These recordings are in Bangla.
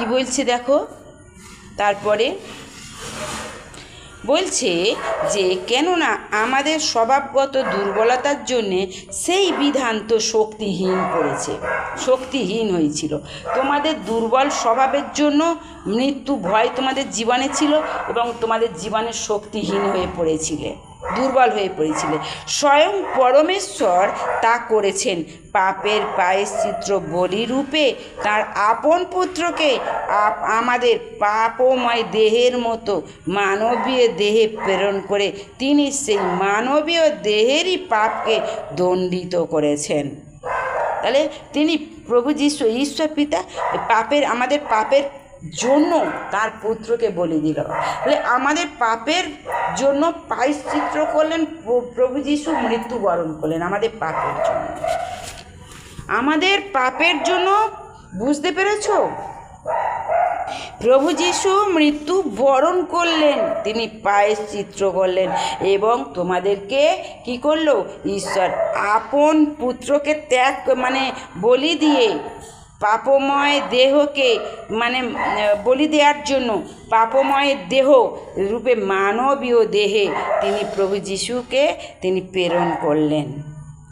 কি বলছে দেখো? তারপরে বলছে যে, কেননা আমাদের স্বভাবগত দুর্বলতার জন্যে সেই বিধান তো শক্তিহীন পড়েছে শক্তিহীন হয়েছিল। তোমাদের দুর্বল স্বভাবের জন্য মৃত্যু ভয় তোমাদের জীবনে ছিল এবং তোমাদের জীবনে শক্তিহীন হয়ে পড়েছিলে। দুর্বল হয়ে পড়েছিলে। স্বয়ং পরমেশ্বর তা করেছেন। পাপের পায়েশ্চিত্র বলি রূপে তার আপন পুত্রকে আপ- আমাদের পাপময় দেহের মতো মানবীয় দেহে প্রেরণ করে তিনি সেই মানবীয় দেহেরই পাপকে দণ্ডিত করেছেন। তাহলে তিনি প্রভু যিশু, ঈশ্বর পিতা, পাপের আমাদের পাপের জন্য তার পুত্রকে বলি দিল। তাহলে আমাদের পাপের জন্য পায়শ্চিত্র করলেন প্র- প্রভু যিশু মৃত্যুবরণ করলেন আমাদের পাপের জন্য। আমাদের পাপের জন্য, বুঝতে পেরেছ? প্রভু যিশু মৃত্যু বরণ করলেন, তিনি পায়ের চিত্র করলেন এবং তোমাদেরকে কি করল? ঈশ্বর আপন পুত্রকে ত্যাগ মানে বলি দিয়ে পাপময় দেহকে মানে বলি দেওয়ার জন্য পাপময় দেহ রূপে মানবীয় দেহে তিনি প্রভু যিশুকে তিনি প্রেরণ করলেন।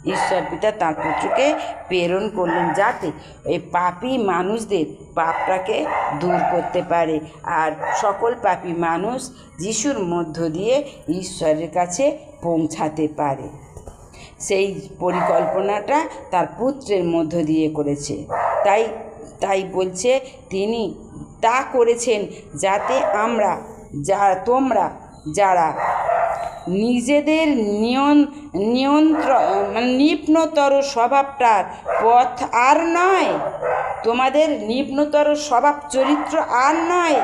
ঈশ্বর পিতা তাঁর পুত্রকে প্রেরণ করলেন যাতে এই পাপী মানুষদের পাপটাকে দূর করতে পারে। আর সকল পাপী মানুষ যিশুর মধ্য দিয়ে ঈশ্বরের কাছে পৌঁছাতে পারে। সেই পরিকল্পনাটা তার পুত্রের মধ্য দিয়ে করেছে। তাই তাই বলছে, তিনি তা করেছেন যাতে আমরা, যা, তোমরা যারা নিজেদের নিয়ন নিয়ন্ত্রণ মানে নিম্নতর স্বভাবটার পথ আর নয়, তোমাদের নিম্নতর স্বভাব চরিত্র আর নয়,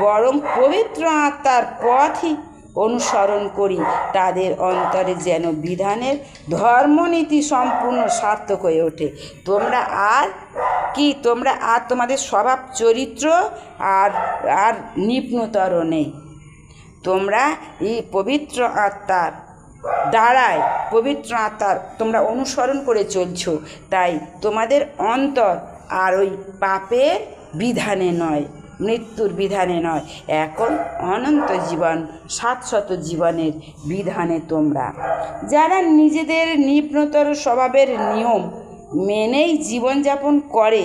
বরং পবিত্র আত্মার পথই অনুসরণ করি। তাদের অন্তরে যেন বিধানের ধর্মনীতি সম্পূর্ণ সার্থক হয়ে ওঠে। তোমরা আর কি? তোমরা আর তোমাদের স্বভাব চরিত্র আর আর নিম্নতর নেই। তোমরা এই পবিত্র আত্মার দ্বারায় পবিত্র আত্মার তোমরা অনুসরণ করে চলছো। তাই তোমাদের অন্তর আর ওই পাপের বিধানে নয়। মৃত্যুর বিধানে নয় এখন অনন্ত জীবন, সাতশত জীবনের বিধানে তোমরা। যারা নিজেদের নিম্নতর স্বভাবের নিয়ম মেনেই জীবনযাপন করে,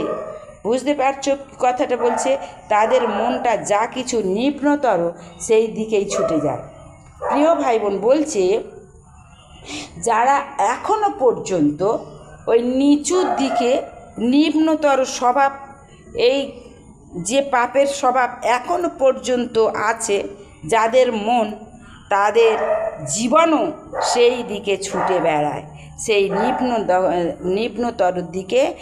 বুঝতে পারছ কথাটা বলছে? তাদের মনটা যা কিছু নিম্নতর, সেই দিকেই ছুটে যায়। প্রিয় ভাই বোন বলছে, যারা এখনও পর্যন্ত ওই নিচুর দিকে নিম্নতর স্বভাব, এই যে পাপের স্বভাব এখনও পর্যন্ত আছে, যাদের মন, তাদের জীবনও সেই দিকে ছুটে বেড়ায়। সেই নিম্ন নিম্নতর দিকে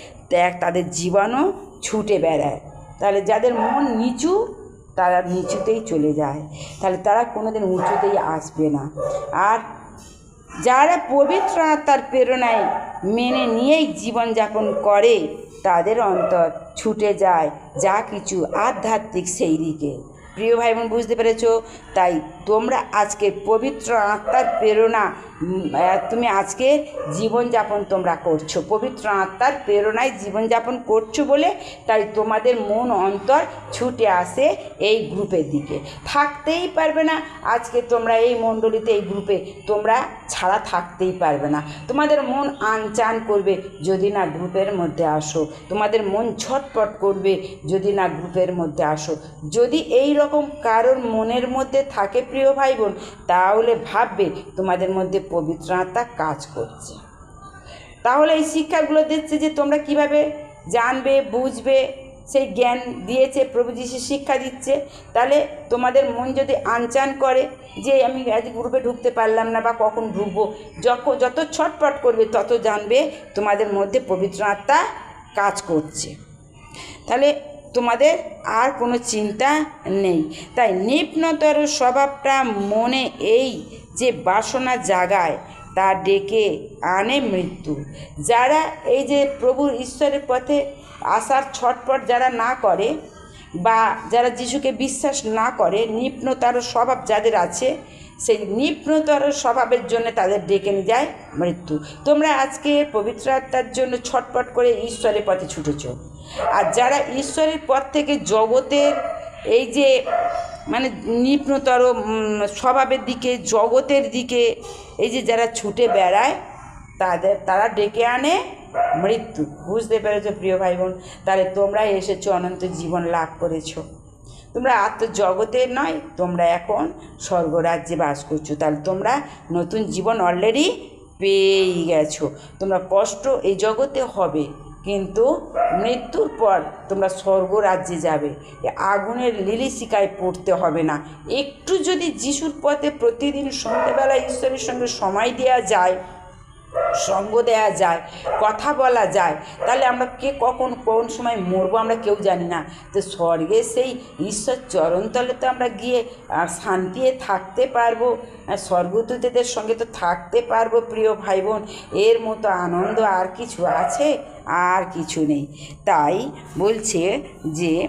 তাদের জীবনও ছুটে বেড়ায়। তাহলে যাদের মন নিচু, তারা নিচুতেই চলে যায়। তাহলে তারা কোনোদিন উঁচুতেই আসবে না। আর যারা পবিত্র আত্মার প্রেরণায় মেনে নিয়েই জীবনযাপন করে তাদের অন্তর ছুটে যায় যা কিছু আধ্যাত্মিক সেই দিকে। প্রিয় ভাই বোন বুঝতে পেরেছ? তাই তোমরা আজকে পবিত্র আত্মার প্রেরণা তুমি আজকে জীবনযাপন তোমরা করছ। পবিত্র আত্মার প্রেরণায় জীবনযাপন করছ বলে তাই তোমাদের মন অন্তর ছুটে আসে এই গ্রুপের দিকে। থাকতেই পারবে না আজকে তোমরা এই মণ্ডলীতে এই গ্রুপে, তোমরা ছাড়া থাকতেই পারবে না। তোমাদের মন আনচান করবে যদি না গ্রুপের মধ্যে আসো। তোমাদের মন ছটপট করবে যদি না গ্রুপের মধ্যে আসো। যদি এই রকম কারোর মনের মধ্যে থাকে প্রিয় ভাই বোন, তাহলে ভাববে তোমাদের মধ্যে পবিত্র আত্মা কাজ করছে। তাহলে এই শিক্ষাগুলো দিচ্ছে যে তোমরা কীভাবে জানবে, বুঝবে, সেই জ্ঞান দিয়েছে, প্রভু যিশু শিক্ষা দিচ্ছে। তাহলে তোমাদের মন যদি আনচান করে যে আমি আজ গ্রুপে ঢুকতে পারলাম না বা কখন ঢুকবো যখন যত ছটপট করবে, তত জানবে তোমাদের মধ্যে পবিত্র আত্মা কাজ করছে। তাহলে তোমাদের আর কোনো চিন্তা নেই। তাই নিপ্নতর স্বভাবটা মনে এই যে বাসনা জাগায়, তা ডেকে আনে মৃত্যু। যারা এই যে প্রভু ঈশ্বরের পথে আসার ছটপট যারা না করে বা যারা যিশুকে বিশ্বাস না করে নিপ্নতার স্বভাব যাদের আছে, সেই নিপ্নতর স্বভাবের জন্য তাদের ডেকে নিয়ে যায় মৃত্যু। তোমরা আজকে পবিত্র আত্মার জন্য ছটপট করে ঈশ্বরের পথে ছুটেছ। আর যারা ঈশ্বরের পথ থেকে জগতের এই যে মানে নিম্নতর স্বভাবের দিকে, জগতের দিকে, এই যে যারা ছুটে বেড়ায়, তাদের, তারা ডেকে আনে মৃত্যু। বুঝতে পেরেছ প্রিয় ভাই বোন তাহলে তোমরা এসেছ, অনন্ত জীবন লাভ করেছ। তোমরা আত্মজগতের নয়, তোমরা এখন স্বর্গরাজ্যে বাস করছ। তাহলে তোমরা নতুন জীবন অলরেডি পেয়েই গেছো। তোমরা কষ্ট এই জগতে হবে। কিন্তু মৃত্যুর পর তোমরা স্বর্গ রাজ্যে যাবে আগুনের লিলিশিকায় পড়তে হবে না। একটু যদি যিশুর পথে প্রতিদিন সন্ধ্যেবেলা ঈশ্বরের সঙ্গে সময় দেওয়া যায় সঙ্গ দেওয়া যায় কথা বলা যায় তাহলে আমরা কে কখন কোন সময় মরবো আমরা কেউ জানি না। তো স্বর্গে সেই ঈশ্বর চরণতলে তো আমরা গিয়ে আহ, শান্তিতে থাকতে পারব স্বর্গদূতদের সঙ্গে তো থাকতে পারব প্রিয় ভাই বোন এর মতো আনন্দ আর কিছু আছে? আর কিছু নেই। তাই বলছে যে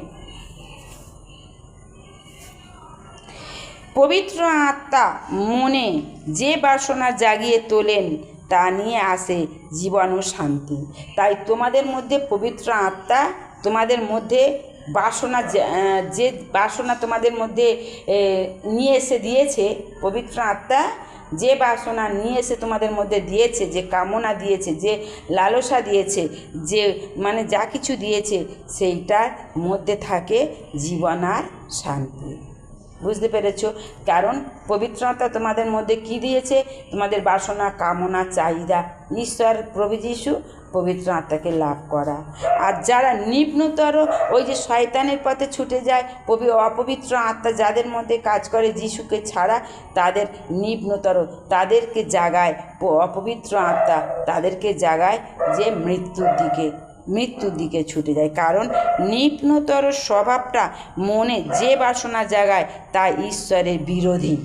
পবিত্র আত্মা মনে যে বাসনা জাগিয়ে তোলেন, তা নিয়ে আসে জীবন ও শান্তি। তাই তোমাদের মধ্যে পবিত্র আত্মা, তোমাদের মধ্যে বাসনা যে- বাসনা তোমাদের মধ্যে নিয়ে এসে দিয়েছে, পবিত্র আত্মা, যে বাসনা নিয়ে এসে তোমাদের মধ্যে দিয়েছে, যে কামনা দিয়েছে, যে লালসা দিয়েছে, যে মানে যা কিছু দিয়েছে, সেইটার মধ্যে থাকে জীবন আর শান্তি। বুঝতে পেরেছ? কারণ পবিত্রতা তোমাদের মধ্যে কি দিয়েছে? তোমাদের বাসনা, কামনা, চাহিদা ঈশ্বর প্রভু যিশু পবিত্র আত্মাকে লাভ করা। আর যারা নিম্নতর, ওই যে শয়তানের পথে ছুটে যায়, পবি, অপবিত্র আত্মা যাদের মধ্যে কাজ করে যিশুকে ছাড়া, তাদের নিম্নতর, তাদেরকে জাগায় অপবিত্র আত্মা তাদেরকে জাগায় যে মৃত্যুর দিকে। মৃত্যুর দিকে ছুটে যায়। কারণ নিম্নতর স্বভাবটা মনে যে বাসনা জাগায় তা ঈশ্বরের বিরোধী।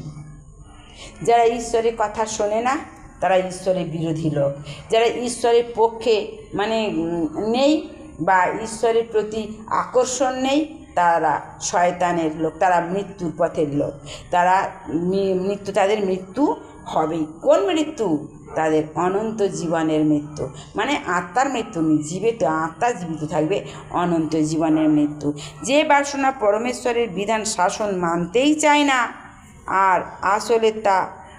যারা ঈশ্বরের কথা শোনে না, তারা ঈশ্বরের বিরোধী লোক। যারা ঈশ্বরের পক্ষে মানে নেই বা ঈশ্বরের প্রতি আকর্ষণ নেই, তারা শয়তানের লোক, তারা মৃত্যুর পথের লোক। তারা মৃত্যু, তাদের মৃত্যু হবেই। কোন মৃত্যু? তাদের অনন্ত জীবনের মৃত্যু। মানে আত্মার মৃত্যু জীবিত, আত্মা জীবিত থাকবে অনন্ত জীবনের মৃত্যু। যে বাসনা পরমেশ্বরের বিধান শাসন মানতেই চায় না, আর আসলে তা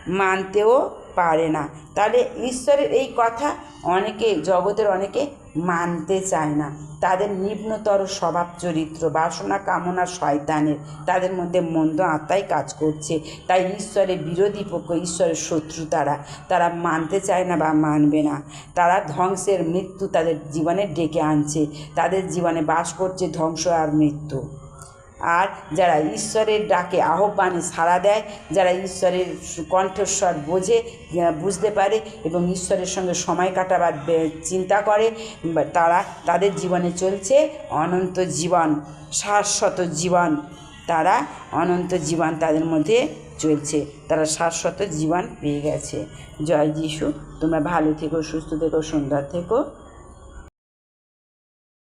মানতেও পারে না। তাহলে ঈশ্বরের এই কথা অনেকে, জগতের অনেকে মানতে চায় না। তাদের নিম্নতর স্বভাব চরিত্র, বাসনা কামনা শয়তানের, তাদের মধ্যে মন্দ আত্মাই কাজ করছে। তাই ঈশ্বরের বিরোধী পক্ষ, ঈশ্বরের শত্রু তারা। তারা মানতে চায় না বা মানবে না। তারা ধ্বংসের মৃত্যু তাদের জীবনে ডেকে আনছে। তাদের জীবনে বাস করছে ধ্বংস আর মৃত্যু। আর যারা ঈশ্বরের ডাকে আহ্বানে সাড়া দেয়, যারা ঈশ্বরের কণ্ঠস্বর বোঝে বুঝতে পারে এবং ঈশ্বরের সঙ্গে সময় কাটাবার চিন্তা করে তারা তাদের জীবনে চলছে অনন্ত জীবন, শাশ্বত জীবন। তারা অনন্ত জীবন তাদের মধ্যে চলছে, তারা শাশ্বত জীবন পেয়ে গেছে। জয় যিশু, তোমরা ভালো থেকো, সুস্থ থেকো, সুন্দর থেকো।